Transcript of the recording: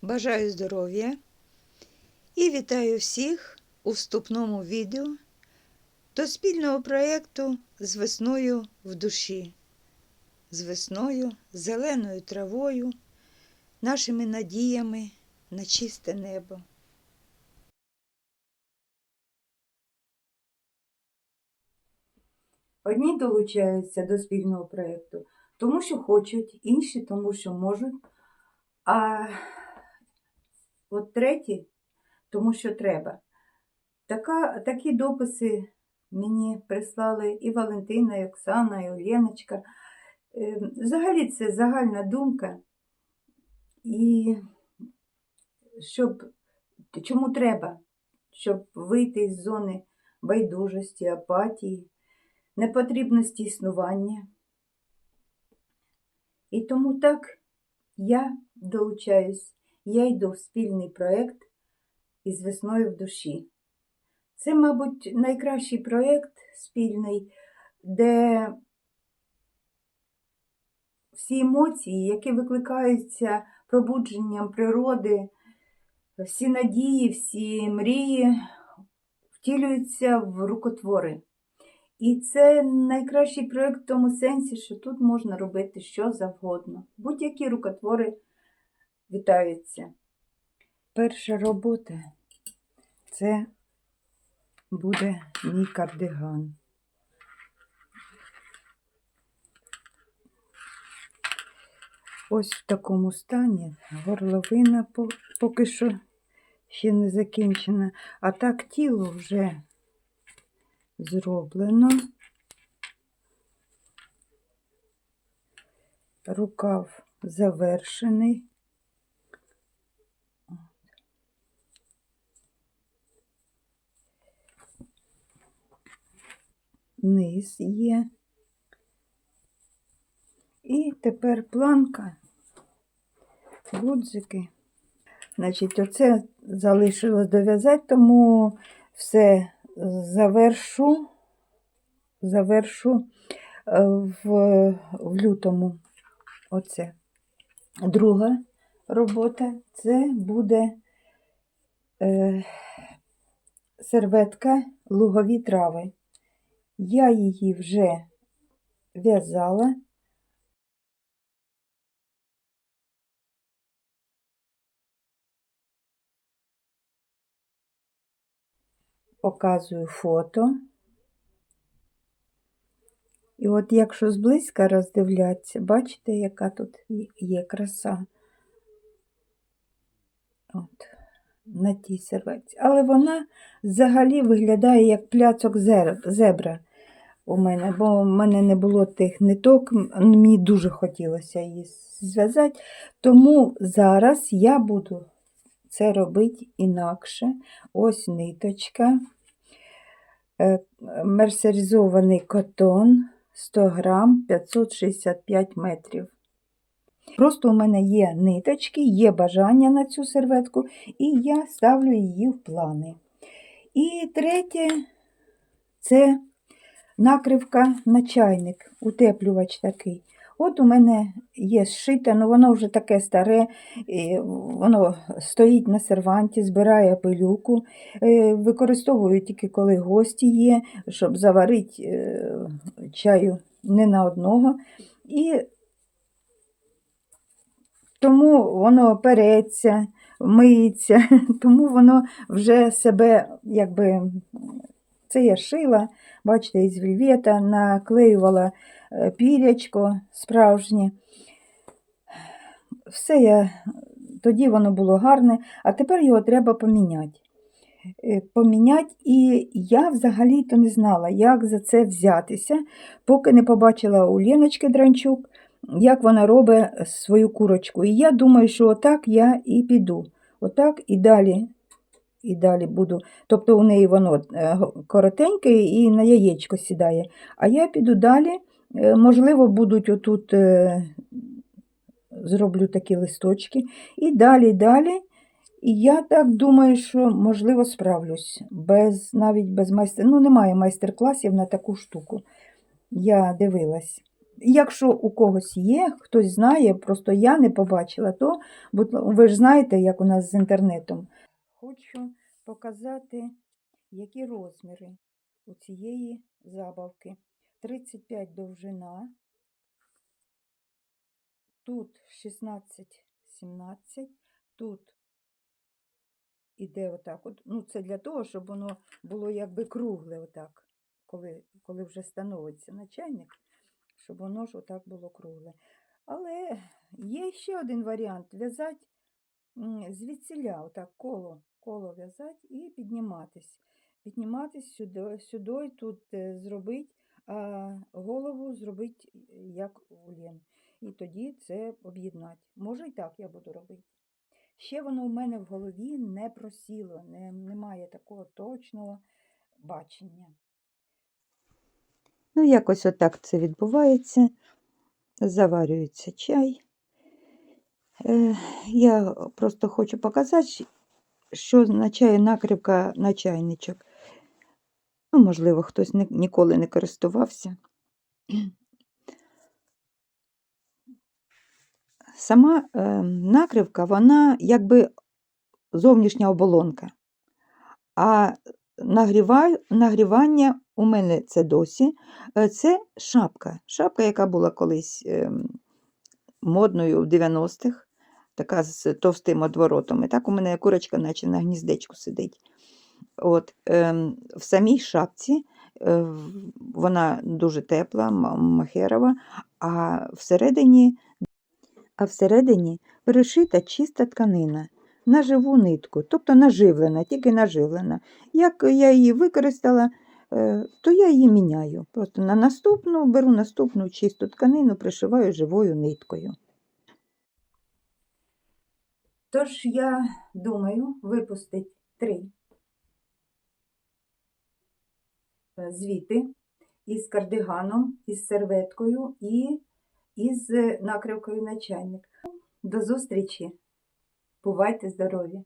Бажаю здоров'я і вітаю всіх у вступному відео до спільного проєкту з весною в душі, з весною, зеленою травою, нашими надіями на чисте небо. Одні долучаються до спільного проєкту, тому що хочуть, інші тому, що можуть, а от треті, тому що треба. Така, такі дописи мені прислали і Валентина, і Оксана, і Оленочка. Е, Взагалі це загальна думка. І щоб, чому треба? Щоб вийти з зони байдужості, апатії непотрібності існування. І тому так я долучаюсь, я йду в спільний проєкт із весною в душі. Це, мабуть, найкращий проєкт спільний, де всі емоції, які викликаються пробудженням природи, всі надії, всі мрії втілюються в рукотвори. І це найкращий проєкт в тому сенсі, що тут можна робити що завгодно. Будь-які рукотвори вітаються. Перша робота це буде мій кардиган. Ось в такому стані горловина поки що ще не закінчена, а так тіло вже зроблено. Рукав завершений. Низ є. І тепер планка, гудзики. Значить, оце залишилось дов'язати, тому все завершу, завершу е, в, в лютому. Оце. Друга робота це буде е, серветка лугові трави. Я її вже в'язала. Показую фото. І от якщо зблизька роздивлятися, бачите, яка тут є- краса. От, на тій серветці. Але вона взагалі виглядає як пляцок зебра у мене, бо в мене не було тих ниток, мені дуже хотілося її зв'язати. Тому зараз я буду це робити інакше. Ось ниточка, е, мерсеризований котон 100 грам 565 метрів. Просто у мене є ниточки, є бажання на цю серветку, і я ставлю її в плани. І третє це накривка на чайник, утеплювач такий. От у мене є зшите, але воно вже таке старе, воно стоїть на серванті, збирає пилюку. Е, Використовую тільки коли гості є, щоб заварити е, чаю не на одного. І тому воно переться, миється, тому воно вже себе, якби, це я шила, бачите, із вельвета, наклеювала е, пірячко справжнє. Все я, тоді воно було гарне, а тепер його треба поміняти. Е, Поміняти, і я взагалі-то не знала, як за це взятися, поки не побачила у Леночки Дранчук, як вона робить свою курочку. І я думаю, що отак я і піду. Отак і далі. І далі буду. Тобто у неї воно е, коротеньке і на яєчко сідає. А я піду далі. Е, Можливо, будуть отут, е, зроблю такі листочки. І далі, далі. І я так думаю, що можливо справлюсь. Без, навіть без майстер... Ну, немає майстер-класів на таку штуку. Я дивилась якщо у когось є, хтось знає, просто я не побачила, то ви ж знаєте, як у нас з інтернетом. Хочу показати, які розміри у цієї забавки. 35 довжина, тут 16-17, тут іде отак. От, ну, це для того, щоб воно було якби кругле отак, коли, коли вже становиться начальник, щоб воно ж отак було кругле. Але є ще один варіант в'язати звідсіля, отак коло, коло в'язати і підніматись. Підніматись сюди, сюди тут е, зробити, а голову зробити, як у Лен. І тоді це об'єднати. Може і так я буду робити. Ще воно в мене в голові не просіло, не, немає такого точного бачення. Ну, якось отак це відбувається. Заварюється чай. Е, я просто хочу показати, що означає накривка на чайничок. Ну, можливо, хтось ні- ніколи не користувався. Сама е, накривка, вона якби зовнішня оболонка. А нагріваю, нагрівання у мене це досі. е, Це шапка. Шапка, яка була колись ем, модною в 90-х, така з товстим одворотом. Так у мене курочка, наче на гніздечку сидить. От, ем, в самій шапці е, вона дуже тепла, махерова, а всередині, а всередині перешита чиста тканина на живу нитку, тобто наживлена, тільки наживлена. Як я її використала, е, то я її міняю. Просто на наступну беру наступну чисту тканину, пришиваю живою ниткою. Тож я думаю випустити три звіти із кардиганом, із серветкою і із накривкою начальник. До зустрічі! Бувайте здорові!